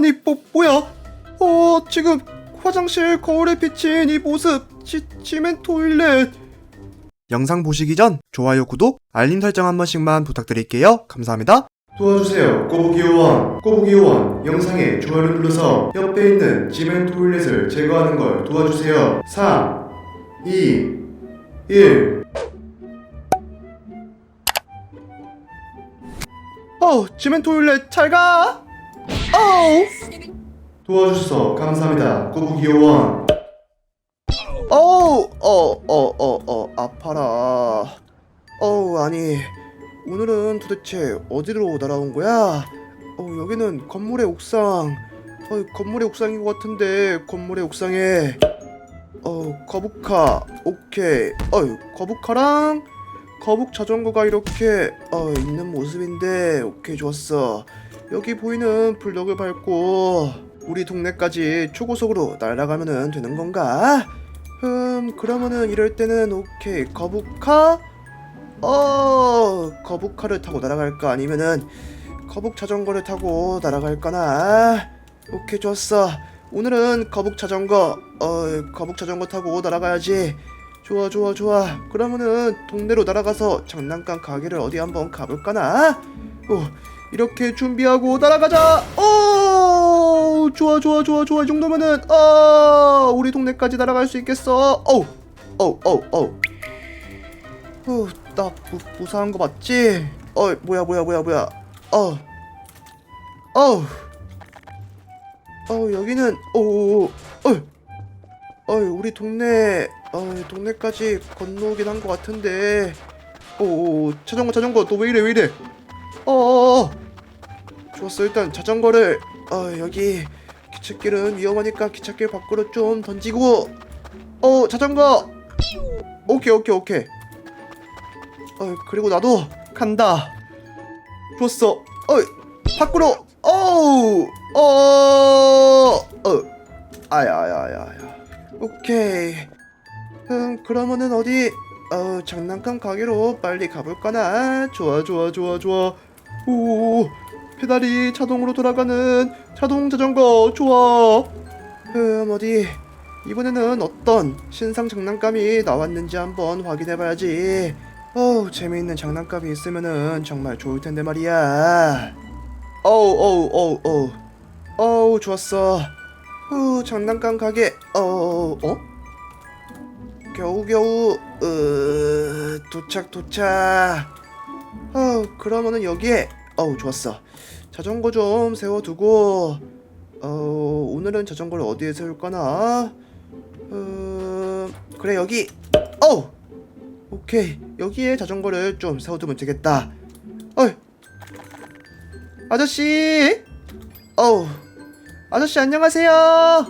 아니 뭐 뭐야? 어 지금 화장실 거울에 비친 이 모습 지, 지멘 토일렛. 영상 보시기 전 좋아요 구독 알림 설정 한 번씩만 부탁드릴게요. 감사합니다. 도와주세요. 꼬부기 요원. 꼬부기 요원 영상에 좋아요를 눌러서 옆에 있는 지멘 토일렛을 제거하는 걸 도와주세요. 3 2 1 어, 지멘 토일렛 잘 가. 도와주셔서 감사합니다. 꼬부기 요원. 어우, 어, 어, 어, 어, 아파라. 어우, 아니, 오늘은 도대체 어디로 날아온 거야? 어, 여기는 건물의 옥상. 어, 건물의 옥상인 것 같은데 건물의 옥상에 어, 거북카. 오케이. 어, 거북카랑 거북 자전거가 이렇게 어, 있는 모습인데 오케이 좋았어 여기 보이는 블럭을 밟고 우리 동네까지 초고속으로 날아가면 되는 건가? 음 그러면은 이럴 때는 오케이 거북카 어 거북카를 타고 날아갈까? 아니면은 거북 자전거를 타고 날아갈까나? 오케이 좋았어. 오늘은 거북 자전거 어 거북 자전거 타고 날아가야지. 좋아 좋아 좋아. 그러면은 동네로 날아가서 장난감 가게를 어디 한번 가볼까나? 오 이렇게 준비하고 날아가자. 오! 좋아 좋아 좋아 좋아. 이 정도면은 어 우리 동네까지 날아갈 수 있겠어. 어우 어우 어우 어우 후나 무사한 거 맞지? 어 뭐야 뭐야 뭐야 뭐야. 어. 어우 어 여기는 오오오. 어 어, 우리 동네, 어, 동네까지 건너오긴 한 것 같은데. 오, 자전거, 자전거, 너 왜 이래, 왜 이래? 어, 어, 어. 좋았어, 일단 자전거를, 어, 여기 기찻길은 위험하니까 기찻길 밖으로 좀 던지고. 어, 자전거. 오케이, 오케이, 오케이. 어, 그리고 나도 간다. 좋았어. 어, 밖으로. 어우, 어, 어, 아야, 아야, 아야, 아야. 오케이. 음, 그러면은 어디 어, 장난감 가게로 빨리 가볼까나? 좋아, 좋아, 좋아, 좋아. 오, 페달이 자동으로 돌아가는 자동 자전거 좋아. 음, 어디 이번에는 어떤 신상 장난감이 나왔는지 한번 확인해봐야지. 어우, 재미있는 장난감이 있으면은 정말 좋을 텐데 말이야. 어우, 어우, 어우, 어우, 어우, 좋았어. 후 장난감 가게 어 어? 겨우겨우 으 도착 도착 어 그러면은 여기에 어우 좋았어. 자전거 좀 세워두고 어 오늘은 자전거를 어디에 세울까나? 어 그래 여기. 어우! 오케이. 여기에 자전거를 좀 세워두면 되겠다. 어이! 아저씨! 어우! 아저씨 안녕하세요.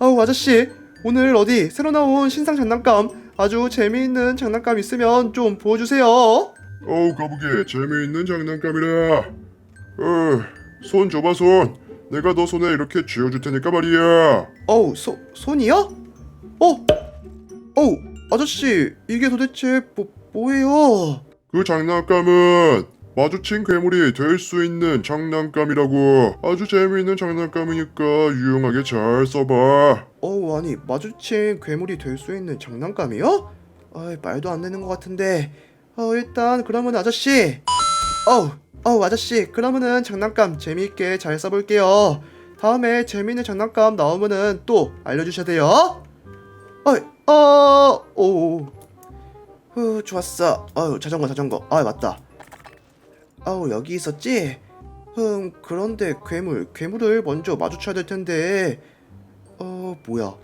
어우 아저씨. 오늘 어디 새로 나온 신상 장난감 아주 재미있는 장난감 있으면 좀 보여주세요. 어우 거북이 재미있는 장난감이라 어, 손 줘봐 손 내가 너 손에 이렇게 쥐어줄 테니까 말이야 어우 소 손이요? 어? 어우 아저씨 이게 도대체 뭐 뭐예요? 그 장난감은 마주친 괴물이 될 수 있는 장난감이라고 아주 재미있는 장난감이니까 유용하게 잘 써봐 어우 아니 마주친 괴물이 될 수 있는 장난감이요? 아 말도 안 되는 것 같은데 어 일단 그러면 아저씨. 어우 어우 아저씨. 그러면은 장난감 재미있게 잘 써볼게요. 다음에 재미있는 장난감 나오면은 또 알려주셔야 돼요. 어이 어오 후 좋았어. 어우 자전거 자전거. 아 맞다. 아우 여기 있었지? 흠 그런데 괴물 괴물을 먼저 마주쳐야 될 텐데. 어 뭐야?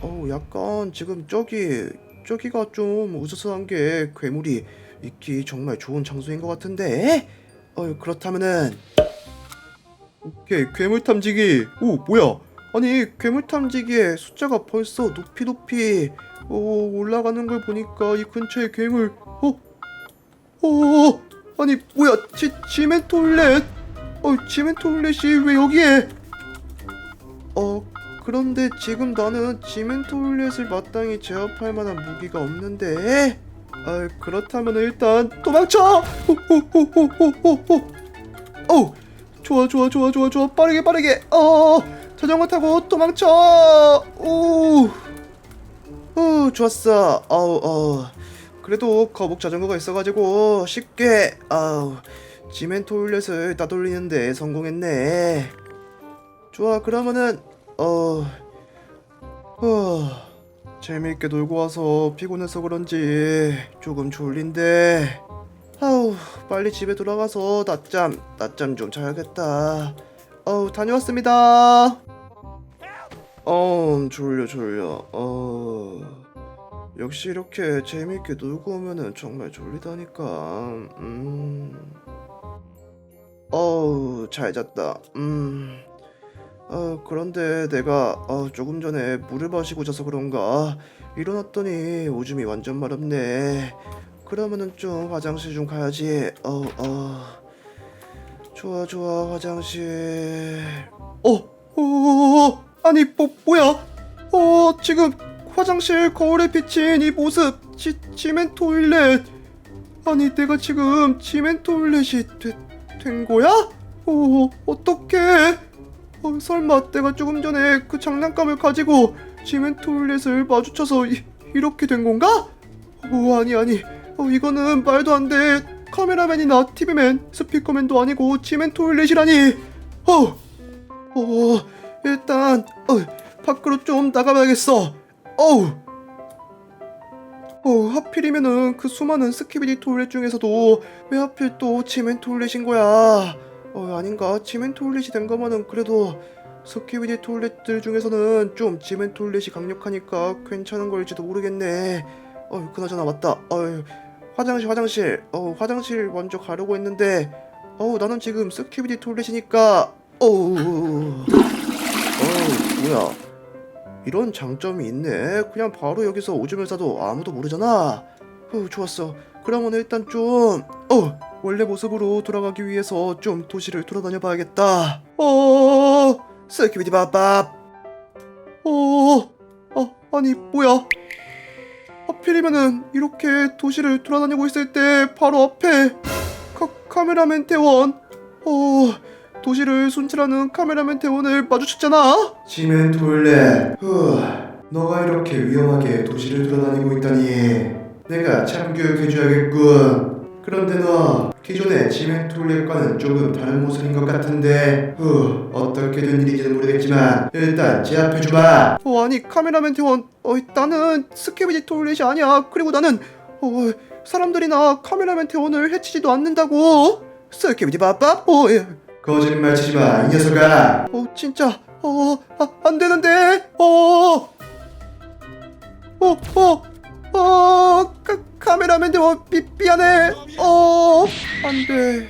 어 약간 지금 저기 저기가 좀 으스스한 게 괴물이 있기 정말 좋은 장소인 것 같은데? 어 그렇다면은 오케이 괴물 탐지기. 오 뭐야? 아니 괴물 탐지기의 숫자가 벌써 높이 높이 오 올라가는 걸 보니까 이 근처에 괴물 어? 어 아니 뭐야? 지, 지멘톨렛? 어 지멘톨렛이 왜 여기에? 어 그런데 지금 나는 지멘톨렛을 마땅히 제압할 만한 무기가 없는데. 아 그렇다면 일단 도망쳐! 호호호호호호호. 어 좋아 좋아 좋아 좋아 좋아. 빠르게 빠르게. 어 자전거 타고 도망쳐! 오, 오 좋았어. 어우 어. 그래도 거북 자전거가 있어가지고 쉽게. 아우 지멘 토일렛을 따돌리는데 성공했네. 좋아 그러면은 어 어, 재미있게 놀고 와서 피곤해서 그런지 조금 졸린데. 아우 빨리 집에 돌아가서 낮잠 낮잠 좀 자야겠다. 어우 다녀왔습니다. 어 졸려 졸려. 어 역시 이렇게 재미있게 놀고 오면은 정말 졸리다니까. 음. 어우 잘 잤다. 음 어, 그런데 내가 어, 조금 전에 물을 마시고 자서 그런가 일어났더니 오줌이 완전 마렵네. 그러면은 좀 화장실 좀 가야지. 어, 어. 좋아, 좋아, 화장실. 어, 어, 어, 아니, 뭐, 뭐야? 어, 지금 화장실 거울에 비친 이 모습, 지, 지멘 토일렛. 아니, 내가 지금 지멘 토일렛이 되, 된 거야? 어, 어떡해? 어, 설마 내가 조금 전에 그 장난감을 가지고 지멘 토일렛을 마주쳐서 이, 이렇게 된 건가? 어, 아니 아니. 어, 이거는 말도 안 돼. 카메라맨이나 TV맨 스피커맨도 아니고 지멘 토일렛이라니. 어, 어 일단 어, 밖으로 좀 나가봐야겠어. 어우. 어, 하필이면은 그 수많은 스키비디 토일렛 중에서도 왜 하필 또 지멘 토일렛인 거야 어 아닌가? 지멘 토일렛이 된 거면은 그래도 스키비디 토일렛들 중에서는 좀 지멘 토일렛이 강력하니까 괜찮은 걸지도 모르겠네. 어 그나저나 맞다. 어 화장실 화장실. 어 화장실 먼저 가려고 했는데 어 나는 지금 스키비디 토일렛이니까 어우. 어 뭐야. 이런 장점이 있네. 그냥 바로 여기서 오줌을 싸도 아무도 모르잖아. 어 좋았어 그러면 일단 좀 어 원래 모습으로 돌아가기 위해서 좀 도시를 돌아다녀 봐야겠다. 어, 스키비디 바밥. 어, 어, 아니 뭐야? 하필이면은 이렇게 도시를 돌아다니고 있을 때 바로 앞에 카, 카메라맨 대원. 어, 도시를 순찰하는 카메라맨 대원을 마주쳤잖아. 지멘 토일렛. 후, 너가 이렇게 위험하게 도시를 돌아다니고 있다니 내가 참교육해줘야겠군. 그런데 너 기존의 지멘 토일렛과는 조금 다른 모습인 것 같은데 후 어떻게 된 일인지는 모르겠지만 일단 제압해주마 어 아니 카메라맨 대원 어 나는 스케비디 토일렛이 아니야. 그리고 나는 어 사람들이나 카메라맨 대원을 해치지도 않는다고. 스케비디 바빠? 어 예. 거짓말 치지마 이 녀석아. 어 진짜 어 아, 안 되는데. 어 어 어 어, 어, 카, 카메라맨 대원 미, 미안해. 어 안돼.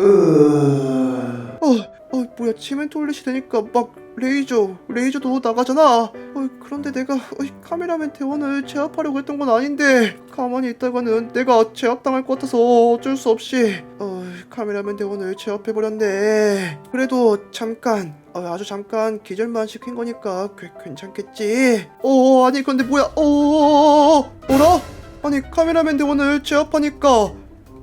으... 어, 어 뭐야 치멘 토일렛이 되니까 막 레이저 레이저도 나가잖아. 어, 그런데 내가 어, 카메라맨 대원을 제압하려고 했던 건 아닌데 가만히 있다가는 내가 제압당할 것 같아서 어쩔 수 없이 어, 카메라맨 대원을 제압해버렸네. 그래도 잠깐 어, 아주 잠깐 기절만 시킨 거니까 꽤 괜찮겠지. 어 아니 근데 뭐야? 어 어라? 아니 카메라맨 대원을 제압하니까.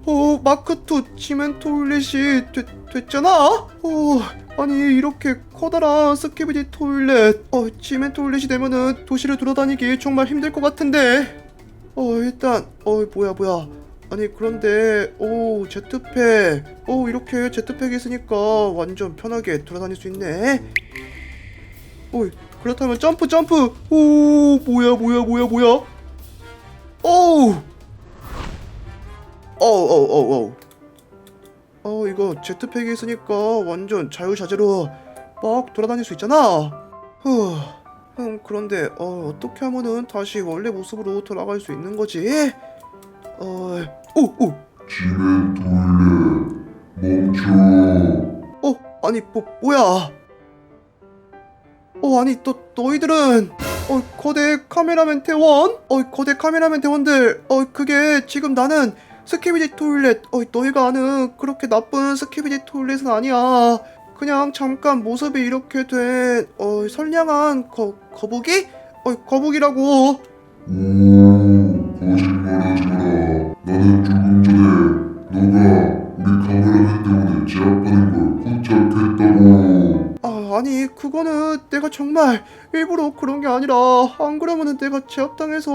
어 마크 2 지멘 토일렛이 되, 됐잖아? 어 아니 이렇게 커다란 스키비디 토일렛 어 지멘 토일렛이 되면은 도시를 돌아다니기 정말 힘들 것 같은데. 어 일단 어 뭐야 뭐야 아니 그런데 오 제트팩 오 이렇게 제트팩이 있으니까 완전 편하게 돌아다닐 수 있네. 오 그렇다면 점프 점프. 오 뭐야 뭐야 뭐야 뭐야? 오우. 어어어어 어 이거 제트팩이 있으니까 완전 자유자재로 막 돌아다닐 수 있잖아. 후. 음, 그런데 어, 어떻게 하면은 다시 원래 모습으로 돌아갈 수 있는 거지? 어, 오, 오, 지멘 토일렛 멈춰 어, 아니 뭐 뭐야? 어, 아니 너 너희들은 어 거대 카메라맨 대원? 어 거대 카메라맨 대원들 어 그게 지금 나는 스키비디 토일렛 어 너희가 아는 그렇게 나쁜 스키비디 토일렛은 아니야. 그냥 잠깐 모습이 이렇게 된 어 선량한 거 거북이? 어 거북이라고. 오 거짓말하지 마라 나는 조금 전에 너가 우리 카메라맨 대원을 제압하는 걸 어, 아니 그거는 내가 정말 일부러 그런 게 아니라 안 그러면은 내가 제압당해서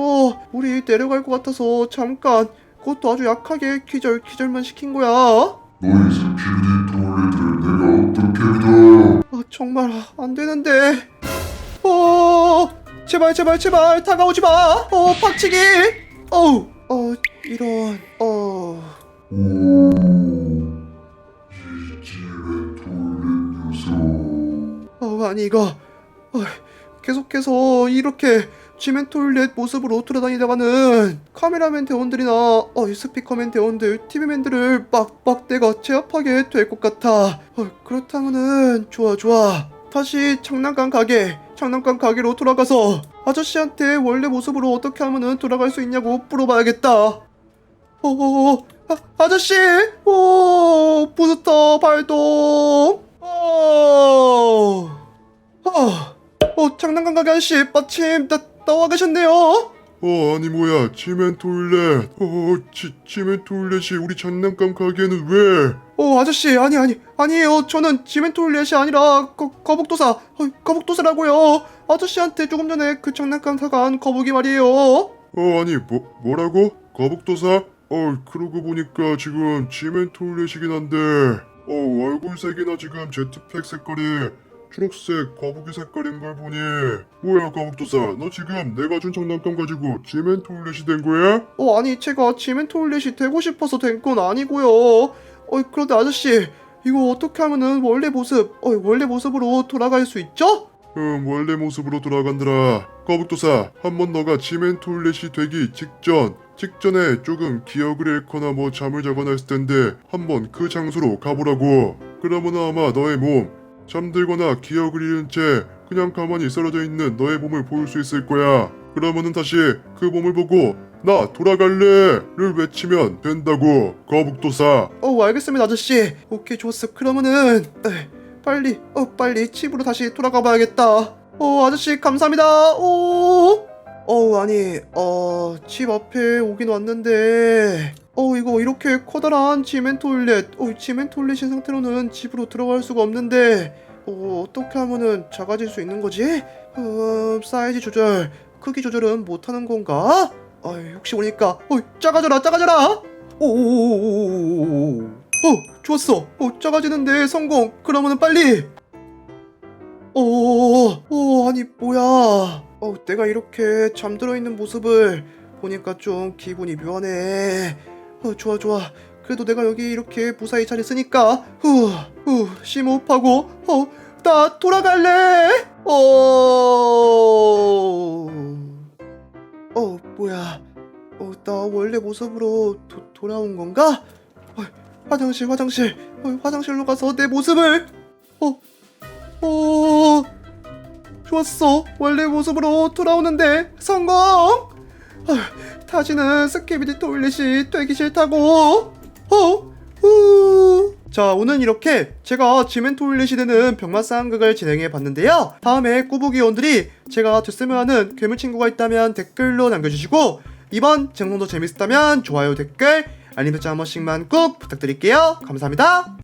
우리 내려갈 것 같아서 잠깐 그것도 아주 약하게 기절 기절만 시킨 거야. 너희 스키비디 토일렛을 내가 어떻게 믿어? 아, 정말 안 되는데. 어, 제발 제발 제발 다가오지 마. 어, 박치기. 어우, 어, 이런, 어. 어, 아니 이거 어, 계속해서 이렇게 지멘톨렛 모습으로 돌아다니다가는 카메라맨 대원들이나 어, 이 스피커맨 대원들, TV맨들을 내가 제압하게 될 것 같아. 어, 그렇다면은 좋아 좋아. 다시 장난감 가게, 장난감 가게로 돌아가서 아저씨한테 원래 모습으로 어떻게 하면은 돌아갈 수 있냐고 물어봐야겠다. 어, 아, 아저씨, 오, 부스터 발동. 어, 어, 어, 장난감 가게 아저씨, 마침 나 나와 계셨네요. 어 아니 뭐야 치멘 토일렛 어 치, 치멘 토일렛이 우리 장난감 가게에는 왜? 어, 아저씨, 아니 아니 아니에요. 저는 지멘톨렛이 아니라 거, 거북도사, 어, 거북도사라고요. 아저씨한테 조금 전에 그 장난감 사간 거북이 말이에요. 어 아니 뭐 뭐라고? 거북도사? 어 그러고 보니까 지금 치멘 토일렛이긴 한데 어 얼굴 색이나 지금 제트팩 색깔이 초록색 거북이 색깔인 걸 보니 뭐야 거북도사 너 지금 내가 준 장난감 가지고 치멘 토일렛이 된 거야? 어, 아니 제가 지멘톨렛이 되고 싶어서 된 건 아니고요. 어, 그런데 아저씨, 이거 어떻게 하면은 원래 모습, 어, 원래 모습으로 돌아갈 수 있죠? 음 원래 모습으로 돌아간다라 거북도사 한 번 너가 치멘 토일렛이 되기 직전 직전에 조금 기억을 잃거나 뭐 잠을 자거나 했을 텐데 한번 그 장소로 가보라고 그러면 아마 너의 몸 잠들거나 기억을 잃은 채 그냥 가만히 쓰러져 있는 너의 몸을 볼수 있을 거야 그러면은 다시 그 몸을 보고 나 돌아갈래를 외치면 된다고 거북도사 어, 알겠습니다, 아저씨. 오케이, 좋았어. 그러면은 에, 빨리, 어, 빨리 집으로 다시 돌아가 봐야겠다. 어, 아저씨 감사합니다. 오, 어, 아니, 어, 집 앞에 오긴 왔는데, 어, 이거 이렇게 커다란 지멘톨렛, 어, 지멘톨렛인 상태로는 집으로 들어갈 수가 없는데, 어, 어떻게 하면은 작아질 수 있는 거지? 어, 사이즈 조절, 크기 조절은 못하는 건가? 어, 혹시 오니까, 어, 작아져라, 작아져라. 오오오오오오오. 어, 좋았어. 어, 작아지는데 성공. 그러면은 빨리. 오, 오, 아니 뭐야? 어, 내가 이렇게 잠들어 있는 모습을 보니까 좀 기분이 묘하네. 어, 좋아, 좋아. 그래도 내가 여기 이렇게 무사히 잘 있으니까 후, 후, 심호흡하고 어, 나 돌아갈래. 어, 어, 뭐야? 어, 나 원래 모습으로 도, 돌아온 건가? 어, 화장실, 화장실, 어, 화장실로 가서 내 모습을, 어, 어, 좋았어. 원래 모습으로 돌아오는데 성공. 어, 다시는 스키비디 토일렛이 되기 싫다고. 어, 후. 자, 오늘 이렇게 제가 지멘 토일렛이 되는 병맛 상극을 진행해 봤는데요. 다음에 꾸부기원들이 제가 됐으면 하는 괴물 친구가 있다면 댓글로 남겨주시고 이번 방송도 재밌었다면 좋아요, 댓글, 알림 설정 한 번씩만 꼭 부탁드릴게요. 감사합니다.